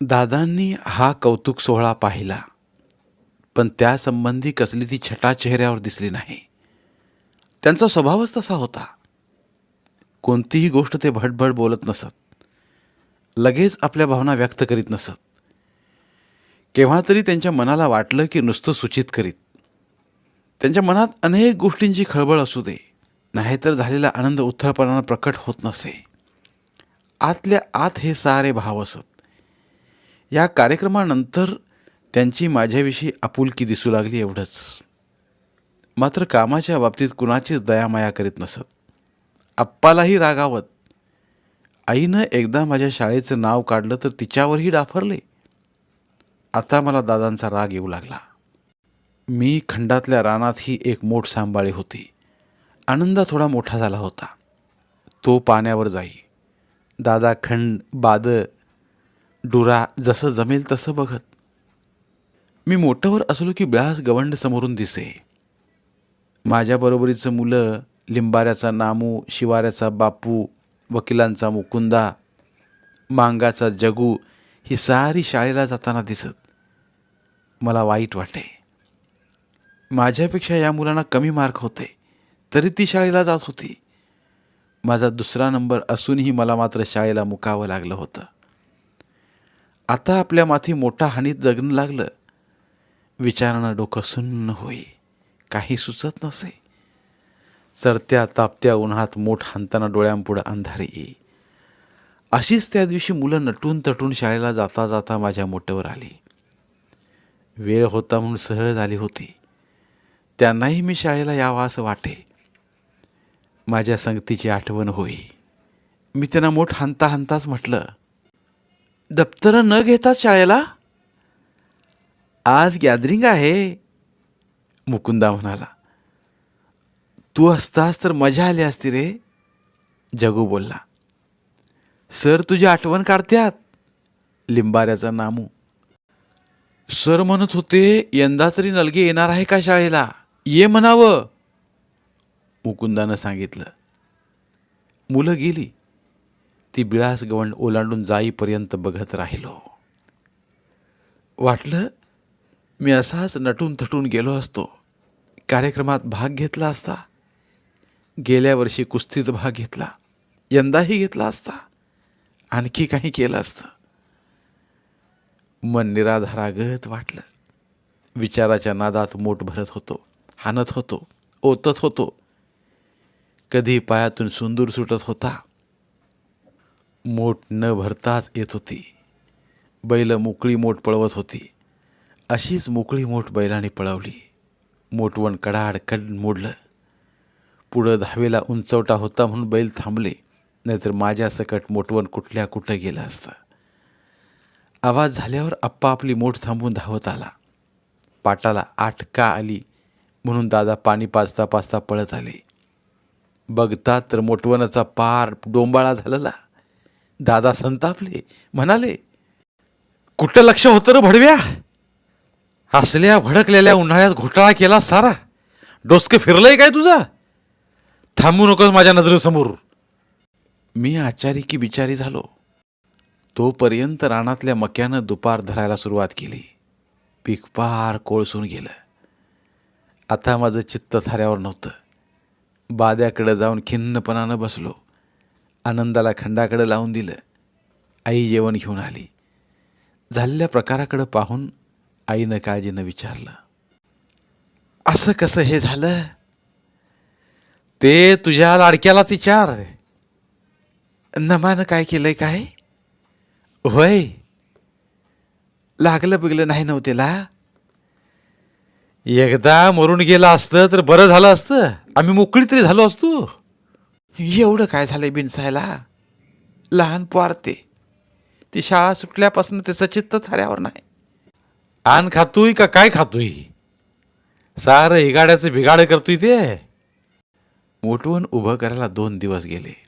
दादांनी हा कौतुक सोहळा पाहिला पण त्यासंबंधी कसली ती छटा चेहऱ्यावर दिसली नाही. त्यांचा स्वभावच तसा होता. कोणतीही गोष्ट ते भटभट बोलत नसत. लगेच आपल्या भावना व्यक्त करीत नसत. केव्हा तरी त्यांच्या मनाला वाटलं की नुसतं सूचित करीत. त्यांच्या मनात अनेक गोष्टींची खळबळ असू दे नाहीतर झालेला आनंद उत्थळपणानं प्रकट होत नसे. आतल्या आत हे सारे भाव असत. या कार्यक्रमानंतर त्यांची माझ्याविषयी आपुलकी दिसू लागली एवढंच. मात्र कामाच्या बाबतीत कुणाचीच दयामाया करीत नसत. आप्पालाही रागावत आईनं एकदा माझ्या शाळेचं नाव काढलं तर तिच्यावरही डाफरले. आता मला दादांचा राग येऊ लागला. मी खंडातल्या रानात ही एक मोठ सांभाळी होती. आनंदा थोडा मोठा झाला होता. तो पाण्यावर जाई. दादा खंड बाद डुरा जसं जमेल तसं बघत. मी मोठंवर असलो की ब्लास गवंड समोरून दिसे. माझ्याबरोबरीचं मुलं लिंबाऱ्याचा नामू शिवाऱ्याचा बापू वकिलांचा मुकुंदा मांगाचा जगू ही सारी शाळेला जाताना दिसत. मला वाईट वाटे माझ्यापेक्षा या मुलांना कमी मार्क होते तरी ती शाळेला जात होती. माझा दुसरा नंबर असूनही मला मात्र शाळेला मुकावं लागलं होतं. आता आपल्या माथी मोठा हानीत जगणं लागलं. विचारानं डोकं सुन्न होई. काही सुचत नसे. चढत्या तापत्या उन्हात मोठ हाणताना डोळ्यांपुढं अंधारी येई. अशीच त्या दिवशी मुलं नटून तटून शाळेला जाता जाता माझ्या मोठ्यावर आली. वेळ होता म्हणून सहज आली होती. त्यांनाही मी शाळेला यावा असं वाटे. माझ्या संगतीची आठवण होई. मी त्यांना मोठ हानता हानताच म्हटलं. दप्तरं न घेतात शाळेला? आज गॅदरिंग आहे मुकुंदा म्हणाला. तू असतास तर मजा आली असती रे जगू बोलला. सर तुझी आठवण काढत्यात लिंबाऱ्याचा नामू. सर म्हणत होते यंदा तरी नलगे येणार आहे का शाळेला? ये म्हणावं. मुकुंदानं सांगितलं. मुलं गेली. ती बिळास गवंड ओलांडून जाईपर्यंत बघत राहिलो. वाटलं मी असाच नटून थटून गेलो असतो. कार्यक्रमात भाग घेतला असता. गेल्या वर्षी कुस्तीत भाग घेतला. यंदाही घेतला असता. आणखी काही केलं असतं. मन निराधारागत वाटलं. विचाराच्या नादात मोठ भरत होतो. हाणत होतो. ओतत होतो. कधी पायातून सुंदूर सुटत होता. मोठ न भरताच येत होती. बैल मोकळी मोठ पळवत होती. अशीच मोकळी मोठ बैलाने पळवली. मोठवण कडाड कड मोडलं. पुढं धावेला उंचवटा होता म्हणून बैल थांबले. नाहीतर माझ्या सकट मोठवण कुठल्या कुठं गेलं असतं. आवाज झाल्यावर आप्पा आपली मोठ थांबून धावत आला. पाटाला आठ का आली म्हणून दादा पाणी पाचता पाचता पळत आले. बघतात तर मोठवणाचा पार डोंबाळा झालेला. दादा संतापले म्हणाले कुठं लक्ष होतं रे भडव्या? हसल्या भडकलेल्या उन्हाळ्यात घोटाळा केला सारा. डोसकं फिरलंय काय तुझा? थांबू नकोस माझ्या नजरेसमोर. मी आचारी की बिचारी झालो. तोपर्यंत रानातल्या मक्यानं दुपार धरायला सुरुवात केली. पीक पार कोळसून गेलं. आता माझं चित्त थाऱ्यावर नव्हतं. बाद्याकडं जाऊन खिन्नपणानं बसलो. आनंदाला खंडाकडं लावून दिलं. आई जेवण घेऊन आली. झालेल्या प्रकाराकडं पाहून आईनं काळजीनं विचारलं असं कसं हे झालं? ते तुझ्या लाडक्यालाच विचार. नमानं काय केलंय काय? होय. लागलं बिगलं नाही नव्हतेला एकदा मरून गेला असतं तर बरं झालं असतं. आम्ही मोकळी तरी झालो असतो. एवढं काय झालं बिनसायला? लहान पोर ते. ती शाळा सुटल्यापासून त्याचं चित्त थाऱ्यावर नाही. आण खातोय का काय खातोय? सारं हिगाड्याचं बिगाड करतोय ते. मोठवून उभं करायला दोन दिवस गेले.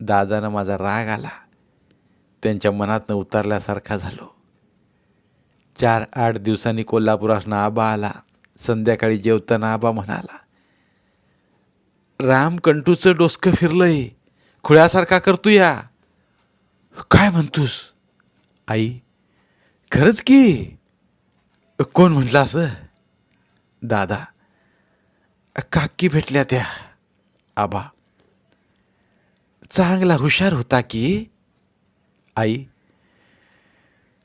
दादानं माझा राग आला. त्यांच्या मनातनं उतरल्यासारखा झालो. चार आठ दिवसांनी कोल्हापुरासनं आबा आला. संध्याकाळी जेवताना आबा म्हणाला राम कंटूचं डोसकं फिरलंय. खुळ्यासारखा करतो या. काय म्हणतोस? आई खरंच की? कोण म्हटलं असं? दादा काकी भेटल्या त्या. आबा चांगला हुशार होता की? आई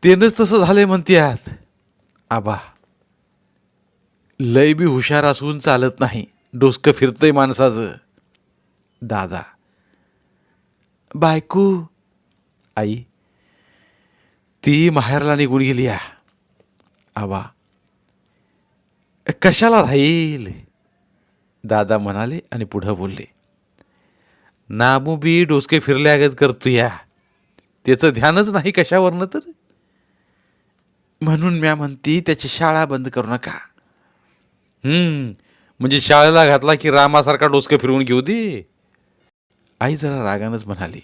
तेनच तसं झालंय म्हणत्यात. आबा लय बी हुशार असून चालत नाही. डोसकं फिरतंय माणसाचं. दादा. बायको. आई. ती माहेरला निघून गेली या. आबा. कशाला राहील? दादा म्हणाले आणि पुढं बोलले. नामू बी डोसके फिरल्यागत करतो या. त्याचं ध्यानच नाही कशावरनं तर? म्हणून म्या म्हणती त्याची शाळा बंद करू नका. हम्म. म्हणजे शाळेला घातला की रामासारखा डोसकं फिरवून घेऊ दे? आई जरा रागानंच म्हणाली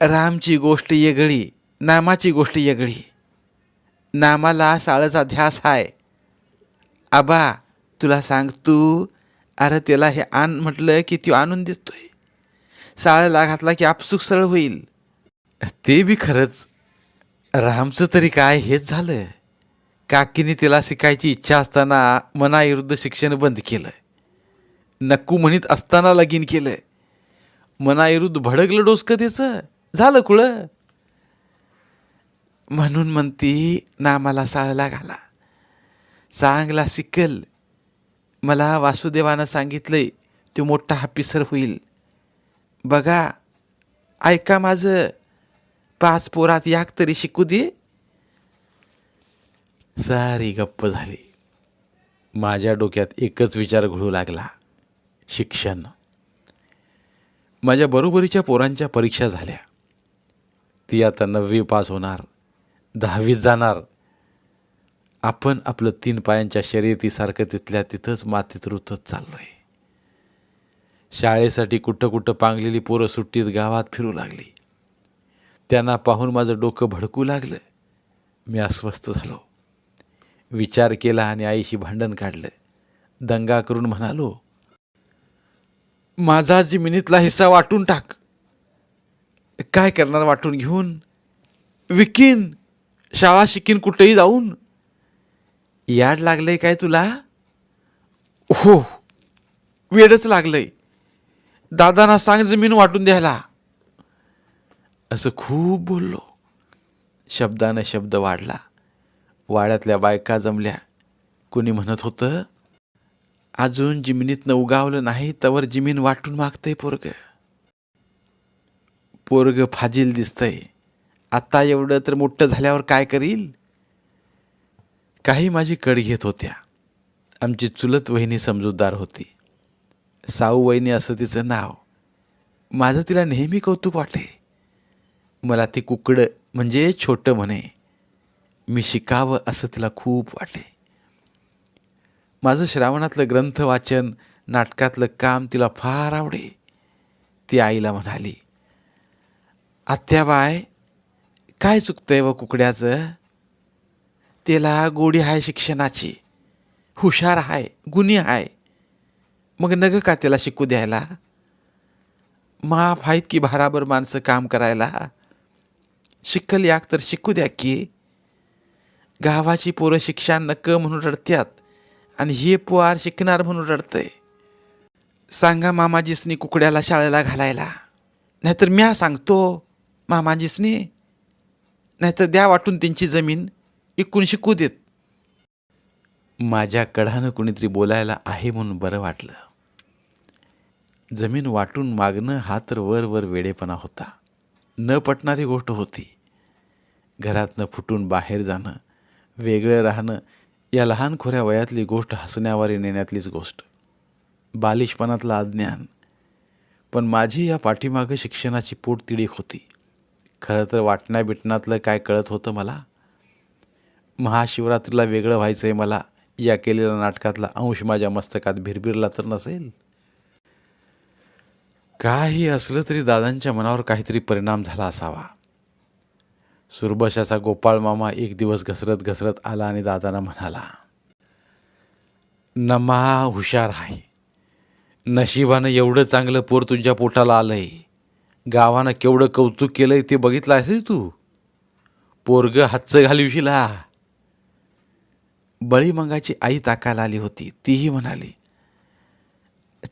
रामची गोष्ट येगळी नामाची गोष्ट येगळी. नामाला साळचा ध्यास आहे आबा तुला सांग तू अरे त्याला हे आण म्हटलं की तो आणून देतोय. शाळेला घातला की आपसुक सरळ होईल. ते बी खरंच रामचं तरी काय हेच झालं? काकीने तिला शिकायची इच्छा असताना मनाविरुद्ध शिक्षण बंद केलं नक्कू म्हणीत असताना लगीन केलं मनाविरुद्ध भडकलं डोसकं त्याचं झालं कुळं? म्हणून म्हणती ना मला साळला घाला. चांगला शिकल मला वासुदेवानं सांगितलंय तो मोठा हापिसर होईल. बघा ऐका माझं. पाच पोरात याक तरी शिकू दे. सारी गप्प झाली. माझ्या डोक्यात एकच विचार घडू लागला. शिक्षण. माझ्या बरोबरीच्या पोरांच्या परीक्षा झाल्या. ती आता नववी पास होणार दहावीत जाणार. आपण आपलं तीन पायांच्या शर्यतीसारखं तिथल्या तिथंच मातीत रुतत चाललोय. शाळेसाठी कुठं कुठं पांगलेली पोरं सुट्टीत गावात फिरू लागली. त्यांना पाहून माझं डोकं भडकू लागलं. मी अस्वस्थ झालो. विचार केला आणि आईशी भांडण काढलं. दंगा करून म्हणालो माझा जमिनीतला हिस्सा वाटून टाक. काय करणार वाटून घेऊन? विकीन शाळा शिकीन कुठेही जाऊन. याड लागलंय काय तुला? हो वेडच लागलंय. दादांना सांग जमीन वाटून द्यायला. असं खूप बोललो. शब्दानं शब्द वाढला. वाड्यातल्या बायका जमल्या. कुणी म्हणत होतं अजून जिमिनीतनं उगावलं नाही तवर जिमीन वाटून मागतंय पोरग. पोरग फाजील दिसतंय. आत्ता एवढं तर मोठं झाल्यावर काय करील? काही माझी कड घेत होत्या. आमची चुलत वहिनी समजूतदार होती. साऊ वहिनी असं तिचं नाव. माझं तिला नेहमी कौतुक वाटे. मला ती कुकडं म्हणजे छोटं म्हणे. मी शिकावं असं तिला खूप वाटले. माझं श्रावणातलं ग्रंथ वाचन नाटकातलं काम तिला फार आवडे. ती आईला म्हणाली आत्याबाय काय चुकतंय व कुकड्याचं? त्याला गोडी आहे शिक्षणाची हुशार आहे गुणी आहे मग नग का त्याला शिकू द्यायला? माफ आहेत की भाराभर माणसं काम करायला? शिकल याक तर शिकू द्या की गावाची पोरं शिक्षण नक म्हणून रडत्यात आणि हे पोहार शिकणार म्हणून रडतंय. सांगा मामाजीसनी कुकड्याला शाळेला घालायला. नाहीतर म्या सांगतो मामाजीसनी नाहीतर द्या वाटून त्यांची जमीन इकून शिकू देत. माझ्या कढानं कुणीतरी बोलायला आहे म्हणून बरं वाटलं. जमीन वाटून मागणं हा तर वर वर वेडेपणा होता. न पटणारी गोष्ट होती. घरातनं फुटून बाहेर जाणं वेगळं राहणं या लहान खोऱ्या वयातली गोष्ट हसण्यावारी नेण्यातलीच गोष्ट. बालिशपणातलं अज्ञान. पण माझी या पाठीमागं शिक्षणाची पोटतिडीक होती. खरं तर वाटण्या बिटण्यातलं काय कळत होतं मला? महाशिवरात्रीला वेगळं व्हायचं आहे मला. या केलेल्या नाटकातला अंश माझ्या मस्तकात भिरभिरला तर नसेल? काही असलं तरी दादांच्या मनावर काहीतरी परिणाम झाला असावा. सुरबशाचा गोपाळ मामा एक दिवस घसरत घसरत आला आणि दादांना म्हणाला नमा हुशार आहे. नशिबानं एवढं चांगलं पोर तुझ्या पोटाला आलंय. गावानं केवढं कौतुक केलंय ते बघितलं असेल तू? पोरग हातचं घालवशिला. बळीमंगाची आई ताकायला आली होती. तीही म्हणाली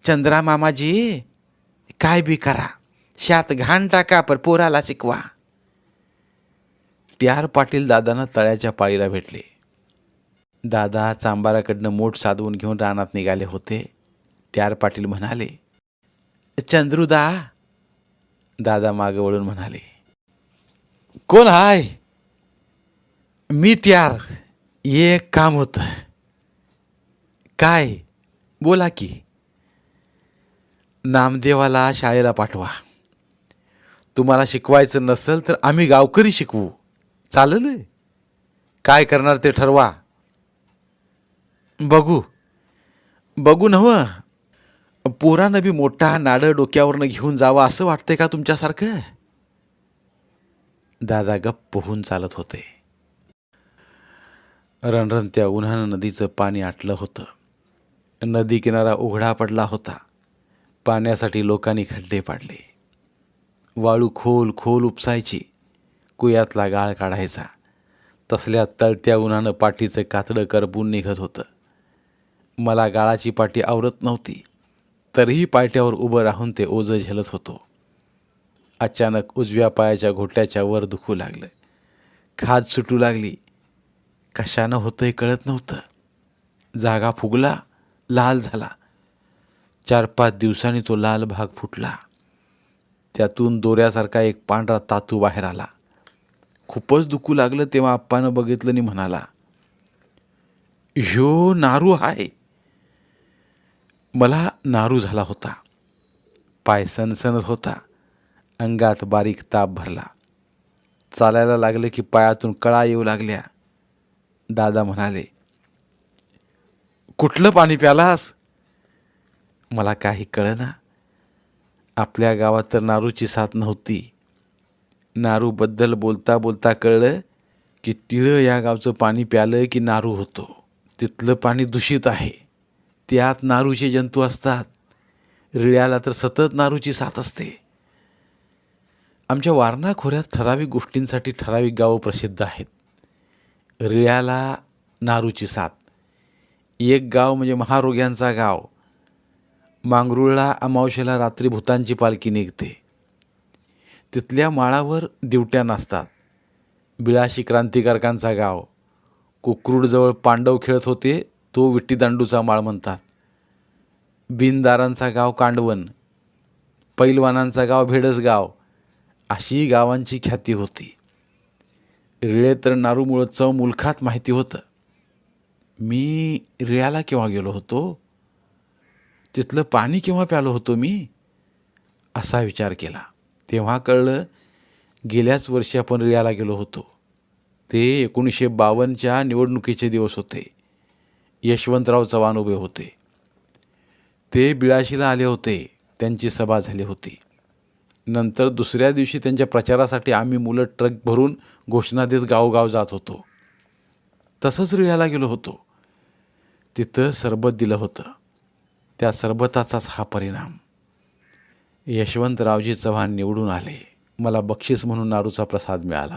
चंद्रा मामाजी काय बी करा. शात घाण टाका पर पोराला शिकवा. टी पाटील दादांना तळ्याच्या पाळीला भेटले. दादा चांबाराकडनं मोठ साधवून घेऊन रानात निघाले होते. टी पाटील म्हणाले चंद्रुदा दादा मागे वळून म्हणाले कोण हाय? मी ट्यार एक काम होतं. काय? बोला की. नामदेवाला शाळेला पाठवा. तुम्हाला शिकवायचं नसेल तर आम्ही गावकरी शिकवू. चालेल काय करणार ते ठरवा. बघू. बघू नव पोरानं बी मोठा नाडं डोक्यावरनं घेऊन जावा असं वाटतंय का तुमच्यासारखं? दादा गप्प होऊन चालत होते. रणरणत्या उन्हानं नदीचं पाणी आटलं होतं. नदी किनारा उघडा पडला होता. पाण्यासाठी लोकांनी खड्डे पाडले. वाळू खोल खोल उपसायची. कुयातला गाळ काढायचा. तसल्या तळत्या उन्हानं पाठीचं कातडं करपून निघत होतं. मला गाळाची पाठी आवरत नव्हती. तरीही पायट्यावर उभं राहून ते ओझं झेलत होतो. अचानक उजव्या पायाच्या घोट्याच्या वर दुखू लागलं. खाज सुटू लागली. कशानं होतंय कळत नव्हतं. जागा फुगला लाल झाला. चार पाच दिवसांनी तो लाल भाग फुटला. त्यातून दोऱ्यासारखा एक पांढरा तातू बाहेर आला. खूपच दुखू लागलं तेव्हा आप्पानं बघितलं आणि म्हणाला ह्यो नारू हाय मला नारू झाला होता. पाय सणसणत होता. अंगात बारीक ताप भरला. चालायला लागले की पायातून कळा येऊ लागल्या. दादा म्हणाले कुठलं पाणी प्यालास? मला काही कळना. आपल्या गावात तर नारूची साथ नव्हती. नारूबद्दल बोलता बोलता कळलं की तिळं या गावचं पाणी प्यालं की नारू होतो. तिथलं पाणी दूषित आहे. त्यात नारूचे जंतू असतात. रिळ्याला तर सतत नारूची साथ असते. आमच्या वारणा खोऱ्यात ठराविक गोष्टींसाठी ठराविक गावं प्रसिद्ध आहेत. रिळ्याला नारूची साथ. एक गाव म्हणजे महारोग्यांचा गाव. मांगरुळला अमावशेला रात्री भूतांची पालखी निघते. तिथल्या माळावर दिवट्या नसतात बिळाशी क्रांतिकारकांचा गाव. कुकरूडजवळ पांडव खेळत होते तो विट्टीदांडूचा माळ म्हणतात. बिनदारांचा गाव कांडवण पैलवानांचा गाव भेडसगाव. अशी गावांची ख्याती होती. रिळे तर नारूमुळं चव मुलखात माहिती होतं. मी रिळ्याला केव्हा गेलो होतो? तिथलं पाणी केव्हा प्यालो होतो मी? असा विचार केला. तेव्हा कळलं गेल्याच वर्षी आपण रिळ्याला गेलो होतो. ते एकोणीसशे बावन्नच्या निवडणुकीचे दिवस होते. यशवंतराव चव्हाण उभे होते. ते बिळाशीला आले होते. त्यांची सभा झाली होती. नंतर दुसऱ्या दिवशी त्यांच्या प्रचारासाठी आम्ही मुलं ट्रक भरून घोषणा देत गावगाव जात होतो. तसंच रिळ्याला गेलो होतो. तिथं सरबत दिलं होतं. त्या सरबताचाच हा परिणाम. यशवंतरावजी चव्हाण निवडून आले. मला बक्षीस म्हणून नारूचा प्रसाद मिळाला.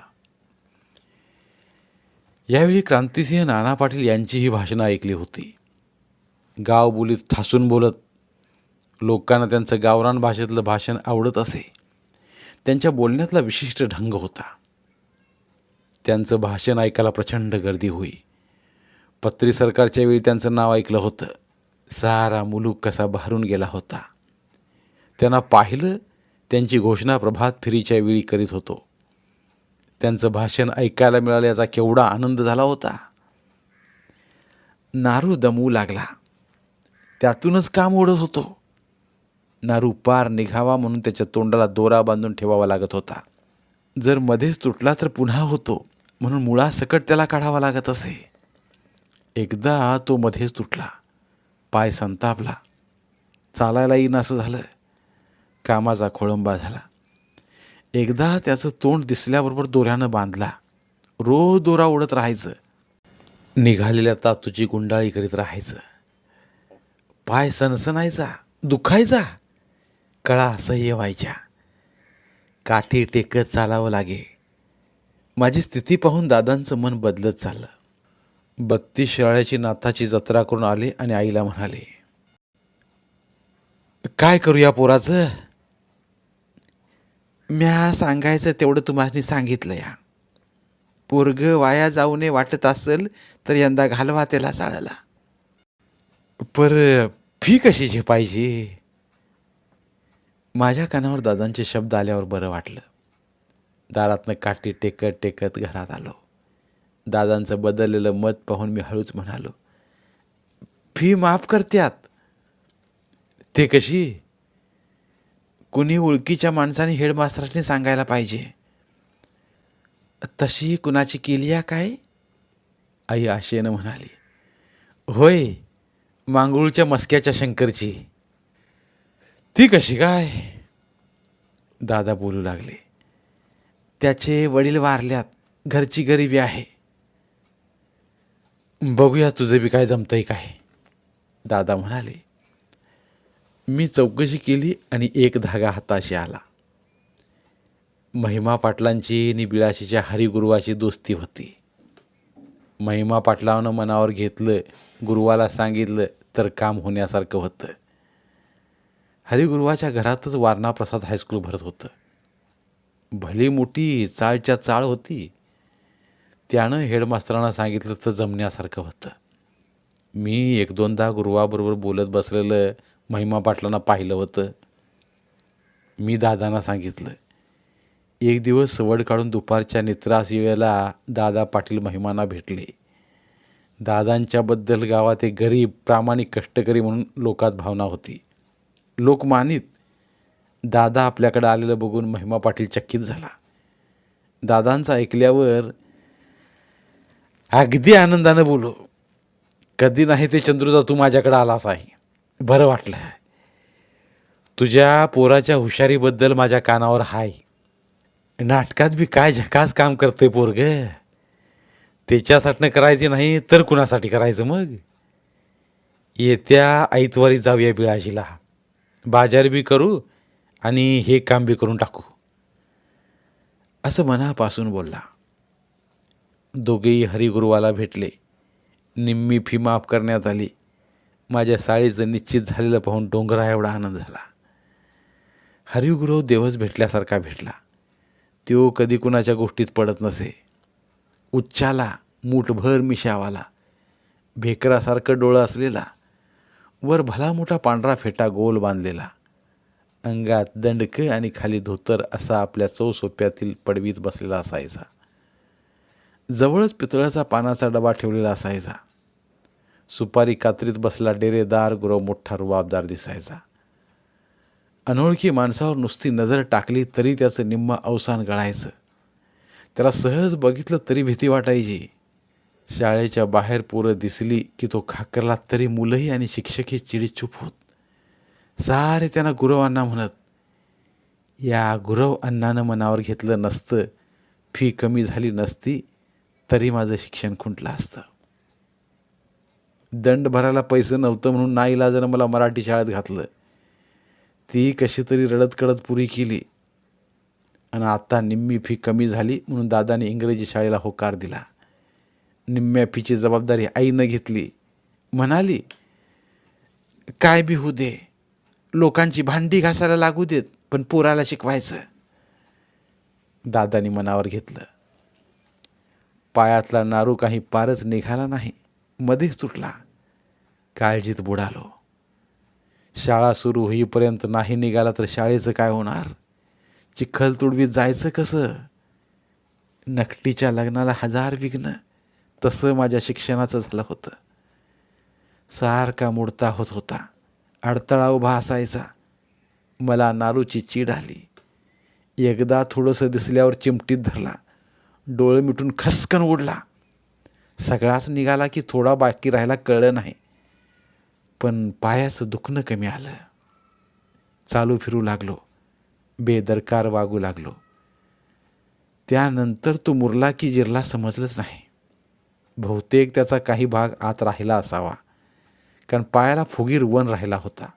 यावेळी क्रांतिसिंह नाना पाटील यांचीही भाषणं ऐकली होती. गाव बोलीत ठासून बोलत लोकांना त्यांचं गावरान भाषेतलं भाषण आवडत असे. त्यांच्या बोलण्यातला विशिष्ट ढंग होता. त्यांचं भाषण ऐकायला प्रचंड गर्दी होई. पत्री सरकारच्या वेळी त्यांचं नाव ऐकलं होतं. सारा मुलूक कसा बहरून गेला होता. त्यांना पाहिलं त्यांची घोषणा प्रभात फेरीच्या वेळी करीत होतो. त्यांचं भाषण ऐकायला मिळालं याचा केवढा आनंद झाला होता. नारू दमू लागला. त्यातूनच काम ओढत होतो. नारू पार निघावा म्हणून त्याच्या तोंडाला दोरा बांधून ठेवावा लागत होता. जर मध्येच तुटला तर पुन्हा होतो म्हणून मुळासकट त्याला काढावा लागत असे. एकदा तो मध्येच तुटला. पाय संतापला. चालायला येईन असं झालं. कामाचा खोळंबा झाला. एकदा त्याचं तोंड दिसल्याबरोबर दोऱ्यानं बांधला. रोज दोरा उडत राहायचं. निघालेल्या तातूची गुंडाळी करीत राहायचं. पाय सणसणायचा दुखायचा. कळा असह्य व्हायच्या. काठी टेकत चालावं लागे. माझी स्थिती पाहून दादांचं मन बदलत चाललं. बत्तीस शिराळ्याची नाथाची जत्रा करून आले आणि आईला म्हणाले काय करू या पोराचं? म्या सांगायचं तेवढं तुम्हाला सांगितलं या. पोरग वाया जाऊ नये वाटत असेल तर यंदा घालवा त्याला चाळाला पर फी कशी पाहिजे? माझ्या कानावर दादांचे शब्द आल्यावर बरं वाटलं. दारातनं काठी टेकत टेकत घरात आलो. दादांचं बदललेलं मत पाहून मी हळूच म्हणालो फी माफ करत्यात. ते कशी? कुणी ओळखीच्या माणसाने हेडमास्टरने सांगायला पाहिजे. तशी कुणाची केली आहे काय? आई आशेनं म्हणाली. होय मांगुळच्या मस्क्याच्या शंकरची. ती कशी काय? दादा बोलू लागले. त्याचे वडील वारल्यात घरची गरिबी आहे. बघूया तुझं बी काय जमतंय काय. दादा म्हणाले. मी चौकशी केली आणि एक धागा हाताशी आला. महिमा पाटलांची निबिळाशीच्या हरिगुरुवाची दोस्ती होती. महिमा पाटलानं मनावर घेतलं गुरुवाला सांगितलं तर काम होण्यासारखं होतं. हरिगुरुवाच्या घरातच वारणा प्रसाद हायस्कूल भरत होतं. भली मोठी चाळच्या चाळ होती. त्यानं हेडमास्तरांना सांगितलं तर जमण्यासारखं होतं. मी एक दोनदा गुरुवाबरोबर बोलत बसलेलं महिमा पाटलांना पाहिलं होतं. मी दादांना सांगितलं एक दिवस सवड काढून दुपारच्या नित्रास वेळेला दादा पाटील महिमांना भेटले. दादांच्याबद्दल गावात एक गरीब प्रामाणिक कष्टकरी म्हणून लोकात भावना होती. लोक मानित दादा आपल्याकडे आलेलं बघून महिमा पाटील चकित झाला. दादांचं ऐकल्यावर अगदी आनंदानं बोलो कधी नाही ते चंद्रुदा तू माझ्याकडे आलास आहे. बरं वाटलं. तुझ्या पोराच्या हुशारीबद्दल माझ्या कानावर हाय. नाटकात बी काय झकास काम करते पोरग. त्याच्यासाठी करायचे नाही तर कुणासाठी करायचं मग? येत्या ऐतवारी जाऊया बिळाजीला बाजार बी करू आणि हे काम बी करून टाकू. असं मनापासून बोलला. दोघेही हरिगुरुवाला भेटले. निम्मी फी माफ करण्यात आली. माझ्या साळीचं निश्चित झालेलं पाहून डोंगरा एवढा आनंद झाला. हरिगुरव देवच भेटल्यासारखा भेटला. तो कधी कुणाच्या गोष्टीत पडत नसे. उच्चाला मूठभर मिशावाला. भेकरासारखं डोळं असलेला. वर भला मोठा पांढरा फेटा गोल बांधलेला. अंगात दंडक आणि खाली धोतर असा आपल्या चौसोप्यातील पडवीत बसलेला असायचा. जवळच पितळाचा पानाचा डबा ठेवलेला असायचा. सुपारी कात्रीत बसला डेरेदार गुरव मोठा रुबाबदार दिसायचा. अनोळखी माणसावर नुसती नजर टाकली तरी त्याचं निम्म अवसान गळायचं. त्याला सहज बघितलं तरी भीती वाटायची. शाळेच्या बाहेर पोरं दिसली की तो खाकरला तरी मुलंही आणि शिक्षकही चिडीचूप होत. सारे त्यांना गुरव अण्णा म्हणत. या गुरव अण्णानं मनावर घेतलं नसतं फी कमी झाली नसती तरी माझं शिक्षण खुंटलं असतं. दंड भरायला पैसे नव्हतं म्हणून नाईलाजानं मला मराठी शाळेत घातलं. ती कशी तरी रडत कडत पुरी केली. आणि आता निम्मी फी कमी झाली म्हणून दादाने इंग्रजी शाळेला होकार दिला. निम्म्या फीची जबाबदारी आईनं घेतली. म्हणाली काय बी होऊ दे. लोकांची भांडी घासायला लागू देत पण पोराला शिकवायचं. दादानी मनावर घेतलं. पायातला नारू काही पारच निघाला नाही. मध्येच तुटला. काळजीत बुडालो. शाळा सुरू होईपर्यंत नाही निघाला तर शाळेचं काय होणार? चिखल तुडवीत जायचं कसं? नकटीच्या लग्नाला हजार विघ्न तसं माझ्या शिक्षणाचं झालं होतं. सारखा मुडता होत होता. अडथळा उभा असायचा. मला नारूची चीड आली. एकदा थोडंसं दिसल्यावर चिमटीत धरला. डोळे मिटून खसकन उडला सगळाच निघाला की थोडा बाकी राहायला कळलं नाही. पण पायाचं दुखणं कमी आलं. चालू फिरू लागलो. बेदरकार वागू लागलो. त्यानंतर तो मुरला की जिरला समजलंच नाही. बहुतेक त्याचा काही भाग आत राहिला असावा. कारण पायाला फुगीर वन राहिला होता.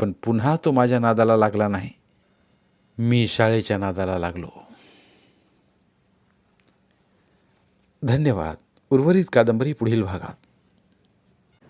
पण पुन्हा तो माझ्या नादाला लागला नाही. मी शाळेच्या नादाला लागलो. धन्यवाद. उर्वरित कादंबरी पुढील भागात.